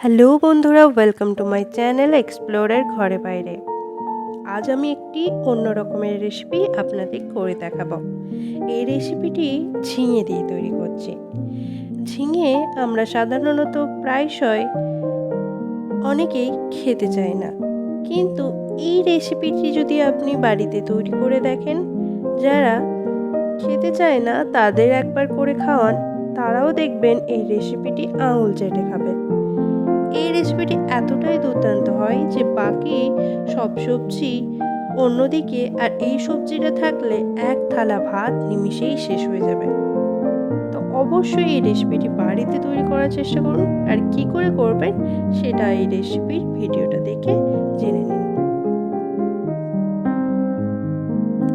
Hello বন্ধুরা welcome to my channel এক্সপ্লোরের ঘরে বাইরে। আজ আমি একটি অন্য রকমের রেসিপি আপনাদের করে দেখাবো। এই রেসিপিটি ঝিঙে দিয়ে তৈরি করছি। ঝিঙে আমরা সাধারণত প্রায়শই অনেকেই খেতে চায় না। কিন্তু এই রেসিপিটি যদি আপনি বাড়িতে তৈরি করে দেখেন, যারা খেতে চায় না, তাদের একবার করে খাওয়ান, তারাও দেখবেন এই রেসিপিটি আঙুল চেটে খাবে। এই রেসিপিটি এতটাই দুর্দান্ত হয় যে বাকি সব সবজি অন্যদিকে আর এই সবজিটা থাকলে এক থালা ভাত নিমিষেই শেষ হয়ে যাবে। তো অবশ্যই এই রেসিপিটি বাড়িতে তৈরি করার চেষ্টা করুন। আর কি করে করবেন সেটা এই রেসিপির ভিডিওটা দেখে জেনে নিন।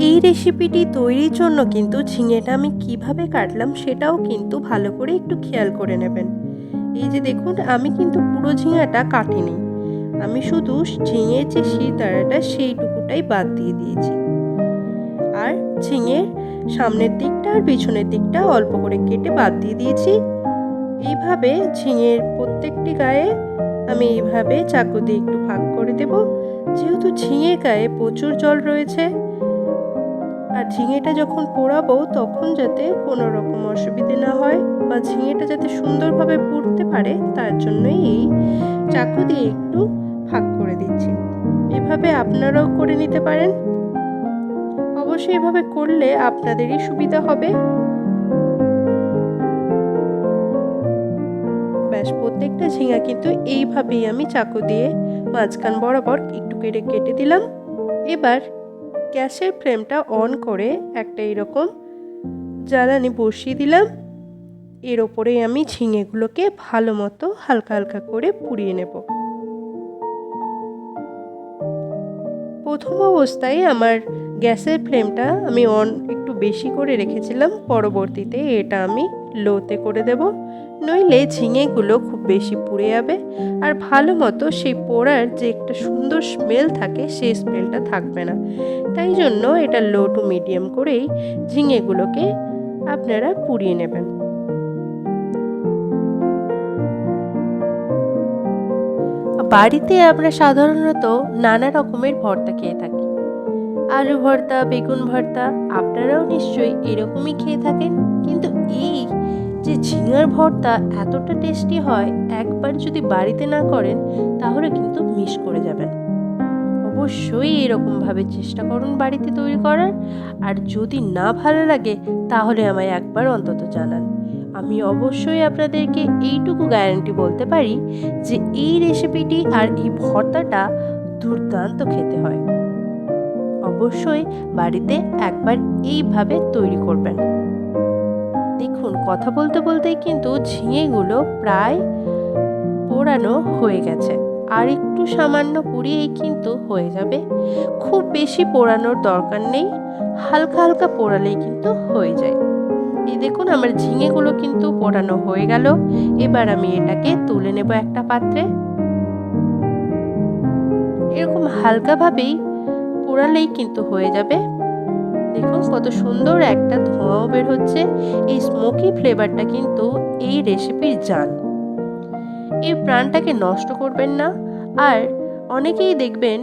এই রেসিপিটি তৈরির জন্য কিন্তু ঝিঙেটা আমি কীভাবে কাটলাম সেটাও কিন্তু ভালো করে একটু খেয়াল করে নেবেন। এই যে দেখুন, আমি কিন্তু পুরো ঝিঙাটা কাটিনি। আমি শুধু ঝিঙের যে শিরদাঁড়াটা সেইটুকুটাই বাদ দিয়ে দিয়েছি। আর ঝিঙের সামনের দিকটা আর পিছনের দিকটা অল্প করে কেটে বাদ দিয়ে দিয়েছি। এইভাবে ঝিঙের প্রত্যেকটি গায়ে আমি এইভাবে চাকু দিয়ে একটু ভাগ করে দেব। যেহেতু ঝিঙের গায়ে প্রচুর জল রয়েছে আর ঝিঙেটা যখন পোড়াবো, তখন যাতে কোনো রকম অসুবিধে না হয় বা ঝিঙেটা যাতে সুন্দরভাবে পুড়তে পারে, তার জন্যই এই চাকু দিয়ে একটু ভাগ করে দিচ্ছি। এভাবে আপনারাও করে নিতে পারেন। অবশ্যই এভাবে করলে আপনাদেরই সুবিধা হবে। ব্যাস, প্রত্যেকটা ঝিঙা কিন্তু এইভাবেই আমি চাকু দিয়ে মাঝখান বরাবর একটু কেটে কেটে দিলাম। এবার গ্যাসের ফ্লেমটা অন করে একটা এরকম জ্বালানি বসিয়ে দিলাম। এর ওপরে আমি ঝিঙেগুলোকে ভালো মতো হালকা হালকা করে পুড়িয়ে নেব। প্রথম অবস্থায় আমার গ্যাসের ফ্লেমটা আমি অন বেশি করে রেখেছিলাম, পরবর্তীতে এটা আমি লোতে করে দেব। নইলে ঝিঙেগুলো খুব বেশি পুড়ে যাবে। আর ভালো মতো সেই পোড়ার যে একটা সুন্দর স্মেল থাকে, সেই স্মেলটা থাকবে না। তাই জন্য এটা লো টু মিডিয়াম করেই ঝিঙেগুলোকে আপনারা পুড়িয়ে নেবেন। বাড়িতে আমরা সাধারণত নানা রকমের ভর্তা খেয়ে থাকি। আলু ভর্তা, বেগুন ভর্তা, আপনারাও নিশ্চয়ই এরকমই খেয়ে থাকেন। কিন্তু এই যে ঝিঙার ভর্তা এতটা টেস্টি হয়, একবার যদি বাড়িতে না করেন, তাহলে কিন্তু মিস করে যাবেন। অবশ্যই এরকমভাবে চেষ্টা করুন বাড়িতে তৈরি করার। আর যদি না ভালো লাগে, তাহলে আমায় একবার অন্তত জানান। আমি অবশ্যই আপনাদেরকে এইটুকু গ্যারান্টি বলতে পারি যে এই রেসিপিটি আর এই ভর্তাটা দুর্দান্ত খেতে হয়। অবশ্যই বাড়িতে একবার এইভাবে তৈরি করবেন। দেখুন, কথা বলতে বলতেই কিন্তু ঝিঙেগুলো প্রায় পোড়ানো হয়ে গেছে। আর একটু সামান্য পুড়িয়েই কিন্তু হয়ে যাবে। খুব বেশি পোড়ানোর দরকার নেই, হালকা হালকা পোড়ালেই কিন্তু হয়ে যায়। এই দেখুন, আমার ঝিঙেগুলো কিন্তু পোড়ানো হয়ে গেল। এবার আমি এটাকে তুলে নেব একটা পাত্রে। এরকম হালকাভাবেই পোড়ালেই কিন্তু হয়ে যাবে। দেখুন কত সুন্দর একটা ধোঁয়াও বের হচ্ছে। এই স্মোকি ফ্লেভারটা কিন্তু এই রেসিপির জান এই প্রাণটাকে নষ্ট করবেন না। আর অনেকেই দেখবেন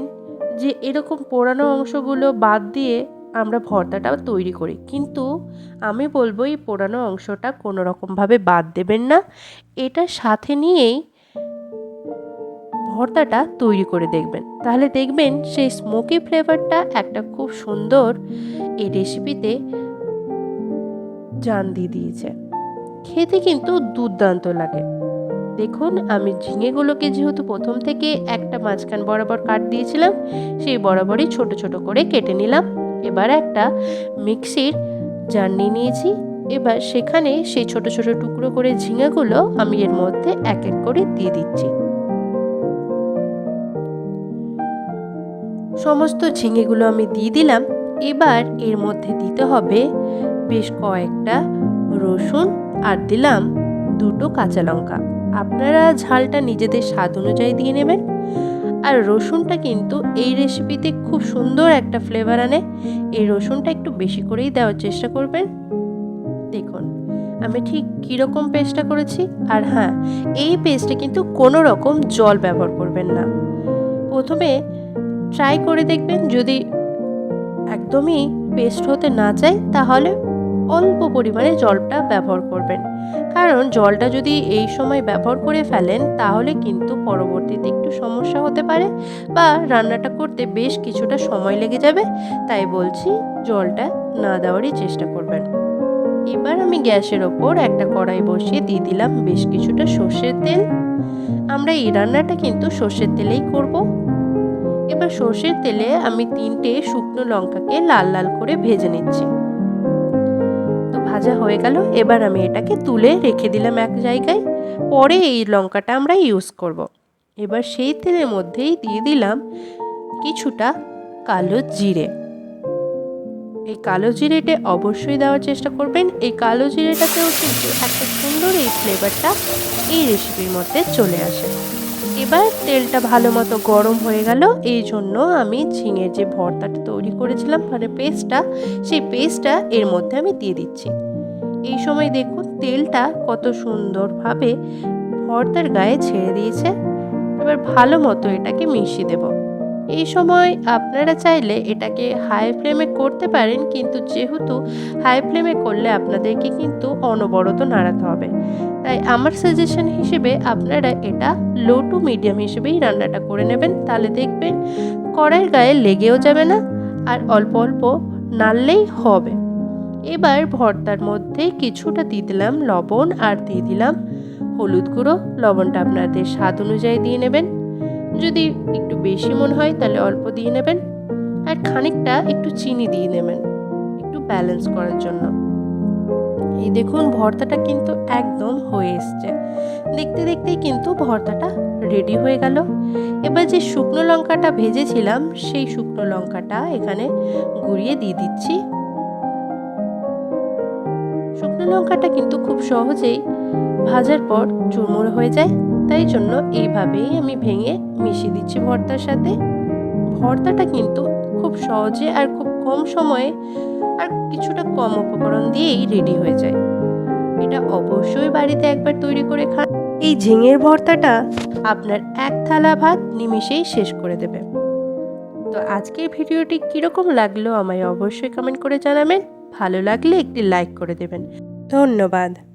যে এরকম পোড়ানো অংশগুলো বাদ দিয়ে আমরা ভর্তাটা তৈরি করি। কিন্তু আমি বলব এই পোড়ানো অংশটা কোনো রকমভাবে বাদ দেবেন না। এটা সাথে নিয়েই ভর্তাটা তৈরি করে দেখবেন। তাহলে দেখবেন সেই স্মোকি ফ্লেভারটা একটা খুব সুন্দর এই রেসিপিতে জান দিয়ে দিয়েছে। খেতে কিন্তু দুর্দান্ত লাগে। দেখুন, আমি ঝিঙেগুলোকে যেহেতু প্রথম থেকে একটা মাঝখান বরাবর কাট দিয়েছিলাম, সেই বরাবরই ছোট ছোট করে কেটে নিলাম। এবার একটা মিক্সির জার নিয়ে নিয়েছি। এবার সেখানে সেই ছোট ছোট টুকরো করে ঝিঙেগুলো আমি এর মধ্যে এক এক করে দিয়ে দিচ্ছি। সমস্ত ঝিঙেগুলো আমি দিয়ে দিলাম। এবার এর মধ্যে দিতে হবে বেশ কয়েকটা রসুন আর দিলাম দুটো কাঁচা লঙ্কা। আপনারা ঝালটা নিজেদের স্বাদ অনুযায়ী দিয়ে নেবেন। আর রসুনটা কিন্তু এই রেসিপিতে খুব সুন্দর একটা ফ্লেভার আনে। এই রসুনটা একটু বেশি করেই দেওয়ার চেষ্টা করবেন। দেখুন, আমি ঠিক কীরকম পেস্টটা করেছি। আর হ্যাঁ এই পেস্টে কিন্তু কোনো রকম জল ব্যবহার করবেন না। প্রথমে ট্রাই করে দেখবেন, যদি একদমই পেস্ট হতে না চায়, তাহলে অল্প পরিমাণে জলটা ব্যবহার করবেন। কারণ জলটা যদি এই সময় ব্যবহার করে ফেলেন, তাহলে কিন্তু পরবর্তীতে একটু সমস্যা হতে পারে বা রান্নাটা করতে বেশ কিছুটা সময় লেগে যাবে। তাই বলছি, জলটা না দেওয়ারই চেষ্টা করবেন। এবার আমি গ্যাসের ওপর একটা কড়াই বসিয়ে দিয়ে দিলাম বেশ কিছুটা সর্ষের তেল। আমরা এই রান্নাটা কিন্তু সর্ষের তেলেই করব। এবার সর্ষের তেলে আমি তিনটে শুকনো লঙ্কাকে লাল লাল করে ভেজে নিচ্ছি। তো ভাজা হয়ে গেল, এবার আমি এটাকে তুলে রেখে দিলাম এক জায়গায়। পরে এই লঙ্কাটা আমরা ইউজ করব। এবার সেই তেলের মধ্যেই দিয়ে দিলাম কিছুটা কালো জিরে। এই কালো জিরেটা অবশ্যই দেওয়ার চেষ্টা করবেন। এই কালো জিরেটাতেও কিন্তু একটা সুন্দর এই ফ্লেভারটা এই রেসিপির মধ্যে চলে আসে। এবার তেলটা ভালো মতো গরম হয়ে গেল। এই জন্য আমি ঝিঙের যে ভর্তাটা তৈরি করেছিলাম মানে পেস্টটা, সেই পেস্টটা এর মধ্যে আমি দিয়ে দিচ্ছি। এই সময় দেখুন, তেলটা কত সুন্দরভাবে ভর্তার গায়ে ছেড়ে দিয়েছে। এবার ভালো মতো এটাকে মিশিয়ে দেবো। এই সময় আপনারা চাইলে এটাকে হাই ফ্লেমে করতে পারেন, কিন্তু যেহেতু হাই ফ্লেমে করলে আপনাদেরকে কিন্তু অনবরত নাড়াতে হবে। তাই আমার সাজেশন হিসেবে আপনারা এটা লো টু মিডিয়াম হিসেবেই রান্নাটা করে নেবেন। তাহলে দেখবেন কড়াইয়ের গায়ে লেগেও যাবে না আর অল্প অল্প নাড়লেই হবে। এবার ভর্তার মধ্যে কিছুটা দিয়ে দিলাম লবণ আর দিয়ে দিলাম হলুদ গুঁড়ো। লবণটা আপনাদের স্বাদ অনুযায়ী দিয়ে নেবেন। যদি একটু বেশি মনে হয় তাহলে অল্প দিয়ে নেবেন। আর খানিকটা একটু চিনি দিয়ে নেবেন, একটু ব্যালেন্স করার জন্য। এই দেখুন, ভর্তাটা কিন্তু একদম হয়ে এসছে। দেখতে দেখতেই কিন্তু ভর্তাটা রেডি হয়ে গেল। এবার যে শুকনো লঙ্কাটা ভেজেছিলাম, সেই শুকনো লঙ্কাটা এখানে গুঁড়িয়ে দিয়ে দিচ্ছি। শুকনো লঙ্কাটা কিন্তু খুব সহজেই ভাজার পর চুরমুর হয়ে যায়। তাই জন্য এইভাবেই আমি ভেঙে মিশিয়ে দিচ্ছি ভর্তার সাথে। ভর্তাটা কিন্তু খুব সহজে আর খুব কম সময়ে আর কিছুটা কম উপকরণ দিয়েই রেডি হয়ে যায়। এটা অবশ্যই বাড়িতে একবার তৈরি করে খান। এই ঝিঙের ভর্তাটা আপনার এক থালা ভাত নিমিষেই শেষ করে দেবে। তো আজকের ভিডিওটি কীরকম লাগল আমায় অবশ্যই কমেন্ট করে জানাবেন। ভালো লাগলে একটি লাইক করে দেবেন। ধন্যবাদ।